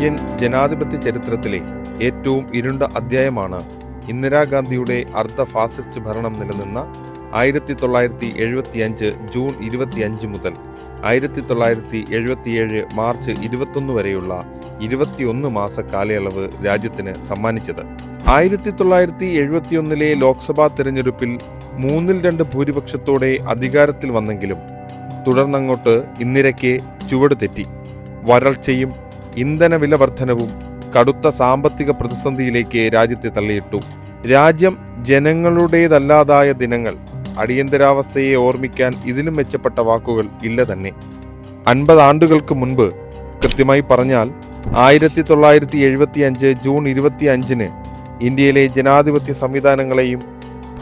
Indian ജനാധിപത്യ ചരിത്രത്തിലെ ഏറ്റവും ഇരുണ്ട അധ്യായമാണ് ഇന്ദിരാഗാന്ധിയുടെ അർദ്ധ ഫാസിസ്റ്റ് ഭരണം നിലനിന്ന ആയിരത്തി തൊള്ളായിരത്തി എഴുപത്തിയഞ്ച് ജൂൺ ഇരുപത്തിയഞ്ച് മുതൽ ആയിരത്തി തൊള്ളായിരത്തി എഴുപത്തിയേഴ് മാർച്ച് ഇരുപത്തൊന്ന് വരെയുള്ള ഇരുപത്തിയൊന്ന് മാസ കാലയളവ് രാജ്യത്തിന് സമ്മാനിച്ചത്. ആയിരത്തി തൊള്ളായിരത്തി എഴുപത്തിയൊന്നിലെ ലോക്സഭാ തെരഞ്ഞെടുപ്പിൽ മൂന്നിൽ രണ്ട് ഭൂരിപക്ഷത്തോടെ അധികാരത്തിൽ വന്നെങ്കിലും തുടർന്നങ്ങോട്ട് ഇന്ദിരയ്ക്ക് ചുവട് തെറ്റി. വരൾച്ചയും ഇന്ധന വില വർധനവും കടുത്ത സാമ്പത്തിക പ്രതിസന്ധിയിലേക്ക് രാജ്യത്തെ തള്ളിയിട്ടു. രാജ്യം ജനങ്ങളുടേതല്ലാതായ ദിനങ്ങൾ അടിയന്തരാവസ്ഥയെ ഓർമ്മിക്കാൻ ഇതിലും മെച്ചപ്പെട്ട വാക്കുകൾ ഇല്ല തന്നെ. അൻപത് ആണ്ടുകൾക്ക് മുൻപ് കൃത്യമായി പറഞ്ഞാൽ ആയിരത്തി തൊള്ളായിരത്തി എഴുപത്തി അഞ്ച് ജൂൺ ഇരുപത്തി അഞ്ചിന് ഇന്ത്യയിലെ ജനാധിപത്യ സംവിധാനങ്ങളെയും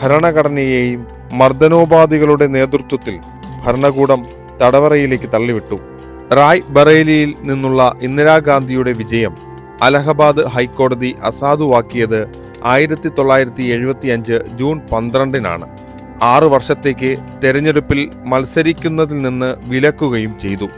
ഭരണഘടനയെയും മർദ്ദനോപാധികളുടെ നേതൃത്വത്തിൽ ഭരണകൂടം തടവറയിലേക്ക് തള്ളിവിട്ടു. റായ് ബറേലിയിൽ നിന്നുള്ള ഇന്ദിരാഗാന്ധിയുടെ വിജയം അലഹബാദ് ഹൈക്കോടതി അസാധുവാക്കിയത് ആയിരത്തി തൊള്ളായിരത്തി എഴുപത്തി അഞ്ച് ജൂൺ പന്ത്രണ്ടിനാണ്. ആറു വർഷത്തേക്ക് തെരഞ്ഞെടുപ്പിൽ മത്സരിക്കുന്നതിൽ നിന്ന് വിലക്കുകയും ചെയ്തു.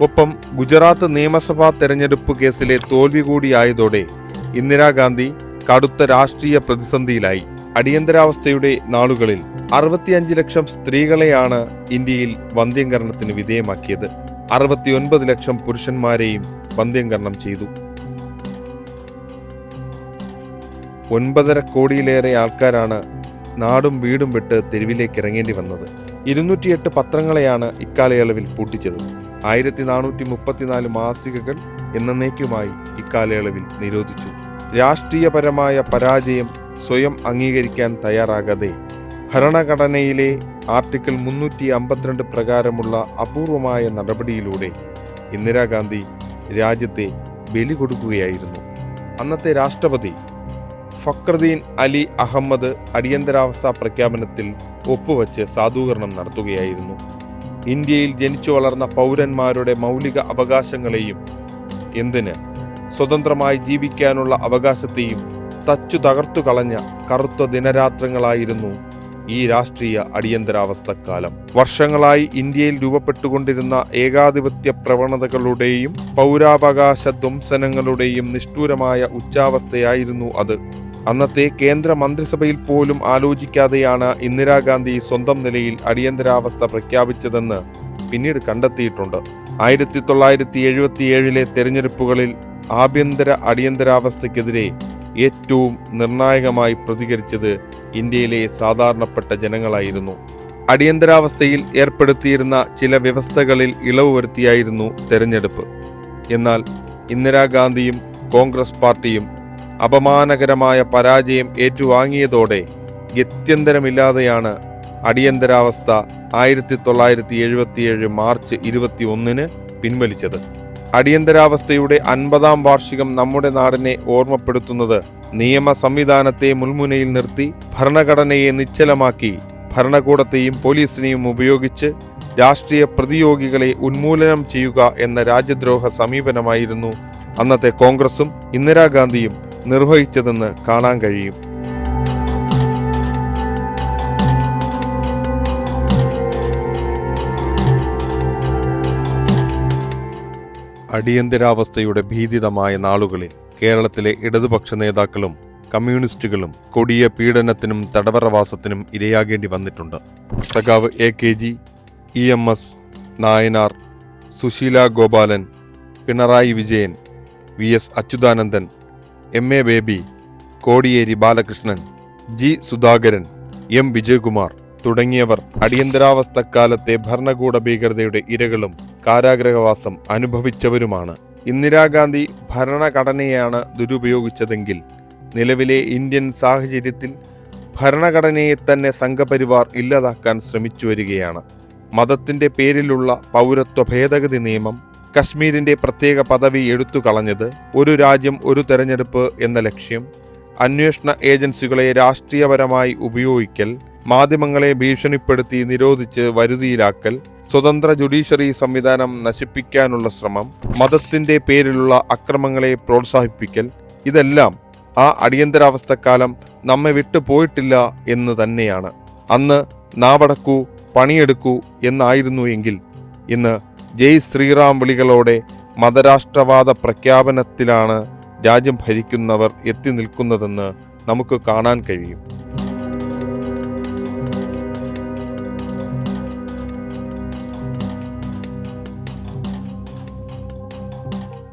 ഒപ്പം ഗുജറാത്ത് നിയമസഭാ തെരഞ്ഞെടുപ്പ് കേസിലെ തോൽവി കൂടിയായതോടെ ഇന്ദിരാഗാന്ധി കടുത്ത രാഷ്ട്രീയ പ്രതിസന്ധിയിലായി. അടിയന്തരാവസ്ഥയുടെ നാളുകളിൽ അറുപത്തിയഞ്ച് ലക്ഷം സ്ത്രീകളെയാണ് ഇന്ത്യയിൽ വന്ധ്യംകരണത്തിന് വിധേയമാക്കിയത്. അറുപത്തിയൊൻപത് ലക്ഷം പുരുഷന്മാരെയും വന്ധ്യംകരണം ചെയ്തു. ഒൻപതര കോടിയിലേറെ ആൾക്കാരാണ് നാടും വീടും വിട്ട് തെരുവിലേക്ക് ഇറങ്ങേണ്ടി വന്നത്. ഇരുന്നൂറ്റിയെട്ട് പത്രങ്ങളെയാണ് ഇക്കാലയളവിൽ പൂട്ടിച്ചത്. ആയിരത്തി നാനൂറ്റി മുപ്പത്തിനാല് മാസികകൾ എന്നേക്കുമായി ഇക്കാലയളവിൽ നിരോധിച്ചു. രാഷ്ട്രീയപരമായ പരാജയം സ്വയം അംഗീകരിക്കാൻ തയ്യാറാകാതെ ഭരണഘടനയിലെ ആർട്ടിക്കിൾ മുന്നൂറ്റി അമ്പത്തിരണ്ട് പ്രകാരമുള്ള അപൂർവമായ നടപടിയിലൂടെ ഇന്ദിരാഗാന്ധി രാജ്യത്തെ ബലി കൊടുക്കുകയായിരുന്നു അന്നത്തെ രാഷ്ട്രപതി ഫക്രദീൻ അലി അഹമ്മദ് അടിയന്തരാവസ്ഥ പ്രഖ്യാപനത്തിൽ ഒപ്പുവച്ച് സാധൂകരണം നടത്തുകയായിരുന്നു. ഇന്ത്യയിൽ ജനിച്ചു വളർന്ന പൗരന്മാരുടെ മൗലിക അവകാശങ്ങളെയും എന്തിന് സ്വതന്ത്രമായി ജീവിക്കാനുള്ള അവകാശത്തെയും തച്ചു തകർത്തു കളഞ്ഞ കറുത്ത ദിനരാത്രങ്ങളായിരുന്നു ഈ രാഷ്ട്രീയ അടിയന്തരാവസ്ഥക്കാലം. വർഷങ്ങളായി ഇന്ത്യയിൽ രൂപപ്പെട്ടുകൊണ്ടിരുന്ന ഏകാധിപത്യ പ്രവണതകളുടെയും പൗരാവകാശ ധ്വംസനങ്ങളുടെയും നിഷ്ഠൂരമായ ഉച്ചാവസ്ഥയായിരുന്നു അത്. അന്നത്തെ കേന്ദ്ര മന്ത്രിസഭയിൽ പോലും ആലോചിക്കാതെയാണ് ഇന്ദിരാഗാന്ധി സ്വന്തം നിലയിൽ അടിയന്തരാവസ്ഥ പ്രഖ്യാപിച്ചതെന്ന് പിന്നീട് കണ്ടെത്തിയിട്ടുണ്ട്. ആയിരത്തി തൊള്ളായിരത്തി എഴുപത്തിയേഴിലെ തെരഞ്ഞെടുപ്പുകളിൽ ആഭ്യന്തര അടിയന്തരാവസ്ഥയ്ക്കെതിരെ ഏറ്റവും നിർണായകമായി പ്രതികരിച്ചത് ഇന്ത്യയിലെ സാധാരണപ്പെട്ട ജനങ്ങളായിരുന്നു. അടിയന്തരാവസ്ഥയിൽ ഏർപ്പെടുത്തിയിരുന്ന ചില വ്യവസ്ഥകളിൽ ഇളവ് വരുത്തിയായിരുന്നു തെരഞ്ഞെടുപ്പ്. എന്നാൽ ഇന്ദിരാഗാന്ധിയും കോൺഗ്രസ് പാർട്ടിയും അപമാനകരമായ പരാജയം ഏറ്റുവാങ്ങിയതോടെ ഗത്യന്തരമില്ലാതെയാണ് അടിയന്തരാവസ്ഥ ആയിരത്തി തൊള്ളായിരത്തി എഴുപത്തിയേഴ് മാർച്ച് ഇരുപത്തി ഒന്നിന് പിൻവലിച്ചത്. അടിയന്തരാവസ്ഥയുടെ അൻപതാം വാർഷികം നമ്മുടെ നാടിനെ ഓർമ്മപ്പെടുത്തുന്നത്. നിയമ സംവിധാനത്തെ മുൾമുനയിൽ നിർത്തി ഭരണഘടനയെ നിശ്ചലമാക്കി. ഭരണകൂടത്തെയും പോലീസിനെയും ഉപയോഗിച്ച് രാഷ്ട്രീയ പ്രതിയോഗികളെ ഉന്മൂലനം ചെയ്യുക എന്ന രാജ്യദ്രോഹ സമീപനമായിരുന്നു അന്നത്തെ കോൺഗ്രസും ഇന്ദിരാഗാന്ധിയും നിർവഹിച്ചതെന്ന് കാണാൻ കഴിയും. അടിയന്തരാവസ്ഥയുടെ ഭീതിതമായ നാളുകളിൽ കേരളത്തിലെ ഇടതുപക്ഷ നേതാക്കളും കമ്മ്യൂണിസ്റ്റുകളും കൊടിയ പീഡനത്തിനും തടവറവാസത്തിനും ഇരയാകേണ്ടി വന്നിട്ടുണ്ട്. സഖാവ് A K G E M S Nayanar Susheela Gopalan Pinarayi Vijayan V S Achuthanandan M A Baby Kodiyeri Balakrishnan G Sudhakaran M Vijayakumar തുടങ്ങിയവർ അടിയന്തരാവസ്ഥക്കാലത്തെ ഭരണകൂട ഭീകരതയുടെ ഇരകളും കാരാഗ്രഹവാസം അനുഭവിച്ചവരുമാണ്. ഇന്ദിരാഗാന്ധി ഭരണഘടനയാണ് ദുരുപയോഗിച്ചതെങ്കിൽ നിലവിലെ ഇന്ത്യൻ സാഹചര്യത്തിൽ ഭരണഘടനയെ തന്നെ സംഘപരിവാർ ഇല്ലാതാക്കാൻ ശ്രമിച്ചു വരികയാണ്. മതത്തിന്റെ പേരിലുള്ള പൗരത്വ ഭേദഗതി നിയമം കശ്മീരിന്റെ പ്രത്യേക പദവി എടുത്തു കളഞ്ഞത് ഒരു രാജ്യം ഒരു തെരഞ്ഞെടുപ്പ് എന്ന ലക്ഷ്യം അന്വേഷണ ഏജൻസികളെ രാഷ്ട്രീയപരമായി ഉപയോഗിക്കൽ മാധ്യമങ്ങളെ ഭീഷണിപ്പെടുത്തി നിരോധിച്ച് വരുതിയിലാക്കൽ സ്വതന്ത്ര ജുഡീഷ്യറി സംവിധാനം നശിപ്പിക്കാനുള്ള ശ്രമം മതത്തിന്റെ പേരിലുള്ള അക്രമങ്ങളെ പ്രോത്സാഹിപ്പിക്കൽ ഇതെല്ലാം ആ അടിയന്തരാവസ്ഥക്കാലം നമ്മെ വിട്ടുപോയിട്ടില്ല എന്ന് തന്നെയാണ്. അന്ന് നാവടക്കൂ പണിയെടുക്കൂ എന്നായിരുന്നു എങ്കിൽ ഇന്ന് ജയ് ശ്രീറാം വിളികളോടെ മതരാഷ്ട്രവാദ പ്രഖ്യാപനത്തിലാണ് രാജ്യം ഭരിക്കുന്നവർ എത്തി നിൽക്കുന്നതെന്ന് നമുക്ക് കാണാൻ കഴിയും.